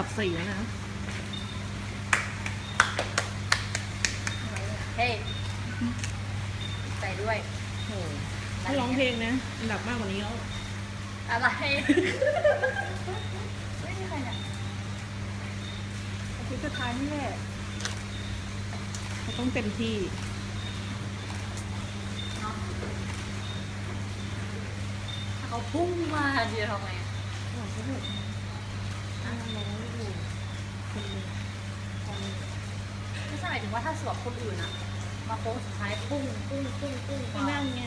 ดับสี่แล้วนะ เฮ้ยใจด้วยโอ้โหถ้าร้องเพลงนะอันดับมากกว่านี้แล้วอะไรไม่มีใครเนี่ยอาทิตย์สุดท้ายนี่แหละเขาต้องเต็มที่เนาะถ้าเขาพุ่งมาเดียวทำไง อะหวังก็เถอะอ่าร้องอยู่คนหนึ่งคนหนึ่งไม่ใช่หมายถึงว่าถ้าสวบคนอื่นอะมาโค้งสุดท้ายพุ่งพุ่งพุ่งพุ่งก็นั่งไง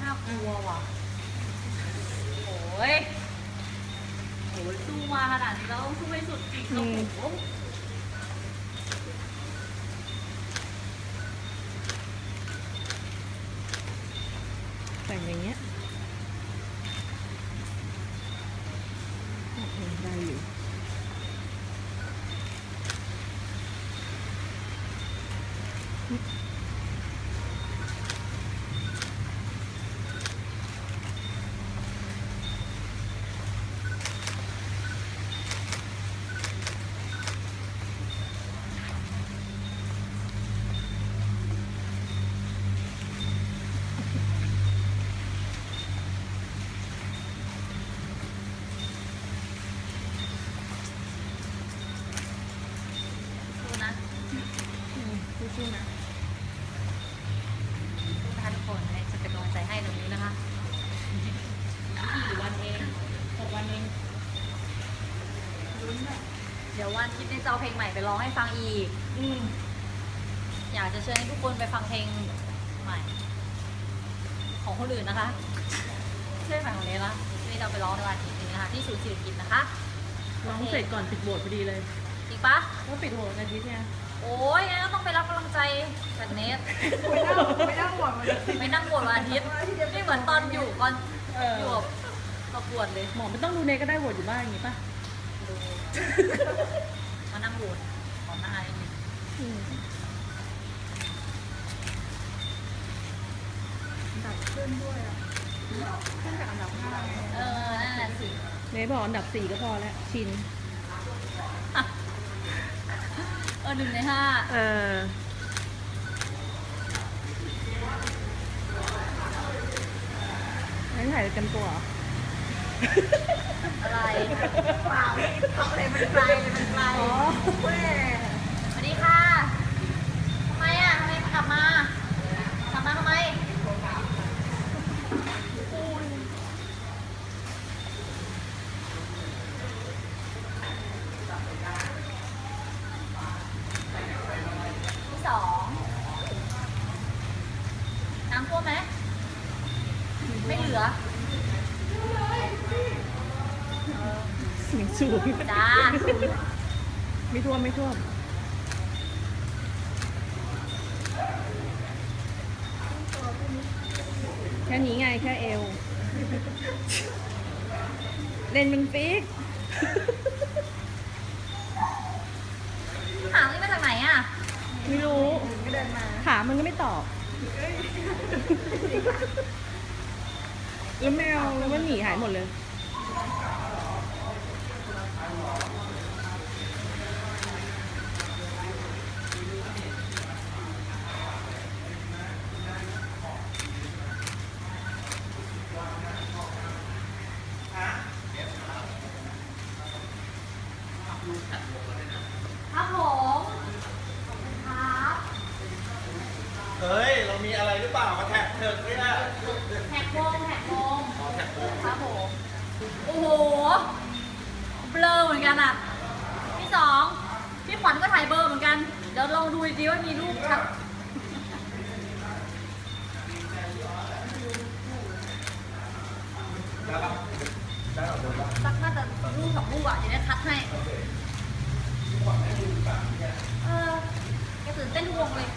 น่ากลัวว่ะโอ้ยโอ้ยสู้มาขนาดนี้แล้วต้องสู้ให้สุดจริงโอ้โอ้ แต่งอย่างเงี้ยโอเคได้อยู่ สู้นะอืมสู้ๆนะ สู้นะคะทุกคนเนี่ยจะเป็นกำลังใจให้ตรงนี้นะคะอีกกี่วันเอง หกวันเอง เดี๋ยววันคิดในจะเอาเพลงใหม่ไปร้องให้ฟังอีก อืมอยากจะเชิญให้ทุกคนไปฟังเพลงใหม่ ของคนอื่นนะคะไม่ใช่ใหม่ของเนละนี่เราไปร้องในวันอาทิตย์นี้นะคะ ที่ศูนย์ศิริกิจนะคะร้องเสร็จก่อนปิดโหวตพอดีเลยจริงปะก็ปิดโหวตวันอาทิตย์เนี่ย โอ้ยงั้นก็ต้องไปรับกำลังใจจากเนสไม่นั่งไม่นั่งโหวตมันไปนั่งบวชวันอาทิตย์นี่เหมือนตอนอยู่ตอนเอออยู่กับประกวดเลย หมอไม่ต้องดูเนก็ได้โหวตอยู่บ้านอย่างงี้ป่ะดู มานั่งบวชขอหน้าอย่างนี้อืมดับขึ้นด้วยอะขึ้นจากอันดับห้าไงเออ นั่นแหละสิเนบอกอันดับสี่ก็พอแล้ว ชิน เออหนึ่งในห้าเออ ไม่ถ่ายประจำตัวเหรอ อะไรเปล่าไม่เอาเลยมันไกลเลยมันไกลอ๋อแม่สวัสดีค่ะทำไมอะทำไมกลับมากลับมาทำไมที่สองน้ำท่วมไหมไม่เหลือ เสียงสูง จ้าไม่ท่วมไม่ท่วม แค่นี้ไงแค่เอว เล่นเป็นฟิก หางนี่มาจากไหนอะไม่รู้ก็เดินมาถามมันก็ไม่ตอบ แล้วแมวแล้วมันหนีหายหมดเลย ครับผมครับเฮ้ย เรามีอะไรหรือเปล่ามาแท็กเถิกไม่ได้แหกวงแหกวง ครับผมโอ้โห เบลอเหมือนกันอะ พี่สอง พี่ขวัญก็ถ่ายเบอร์เหมือนกัน เดี๋ยวลองดูดีว่ามีรูปชัดสักน่าจะรูปสองรูปอะเดี๋ยวได้คัดให้เออแกตื่นเต้นทุกวงเลย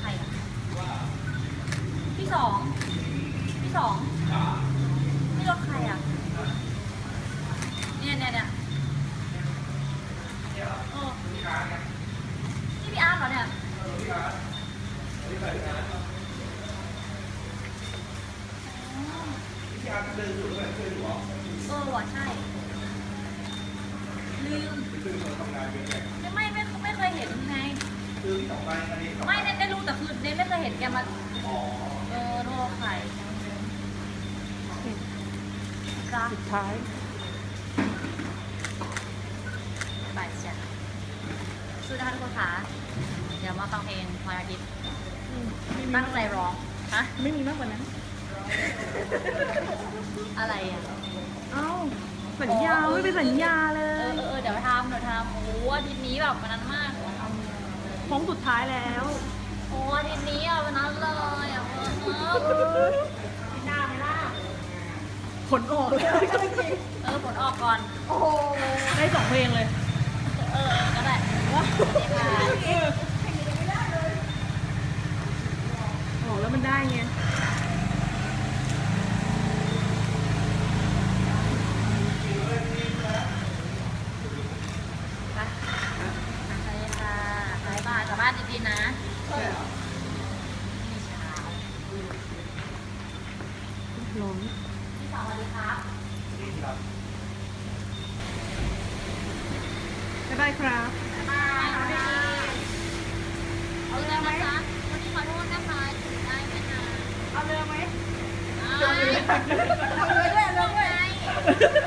ใครอะพี่สอง พี่ส องนี่รถใครอะ เนี่ยเนี่ยเนี่ยเออนี่พี่อาร์ตเหรอเนี่ยที่อาร์ตเดินอยู่ด้วยเคยดูเหรอเออว่ะใช่ ลืมคือเขาทำงานเป็นไงไม่ไม่ไม่ไม่เคยเห็นไงคือที่สองใบอันนี้สองใบไม่เน้นได้รู้แต่คือเน้นไม่เคยเห็นแกมาอ๋อเออโทษไข่ จ้าสุดท้ายบ่ายจ้ะสู้นะคะทุกคนค่ะเดี๋ยวมาฟังเพลงพลอยอาทิตย์อืมไม่มีตั้งใจร้องฮะไม่มีมากกว่านั้น อะไรอะเอ้า สัญญาไม่เป็นสัญญาเลเออย เออเออเดี๋ยวทำเดี๋ยวทำโอ้โหอาทิตย์นี้แบบวันนั้นมากโค้งสุดท้ายแล้ว โอ้อาทิตย์นี้อะวันนั้นเลยอะเออเออพี่หน้าไหมล่ะ ผลออกแล้วเออผลออกก่อน โอ้โหได้สองเพลงเลย เออเออก็ได้นี่ค่ะออกแล้วมันได้ไงไปไปค่ะบายบายกลับบ้านดีๆนะมีเช้าร้อง พี่สาวสวัสดีครับบ๊ายบายครับบ๊ายบายค่ะเอาเรือไหมจ๊ะวันนี้ขอโทษนะคะถึงได้ไม่นานเอาเรือไหมเอาเรือด้วยเอาเรือด้วย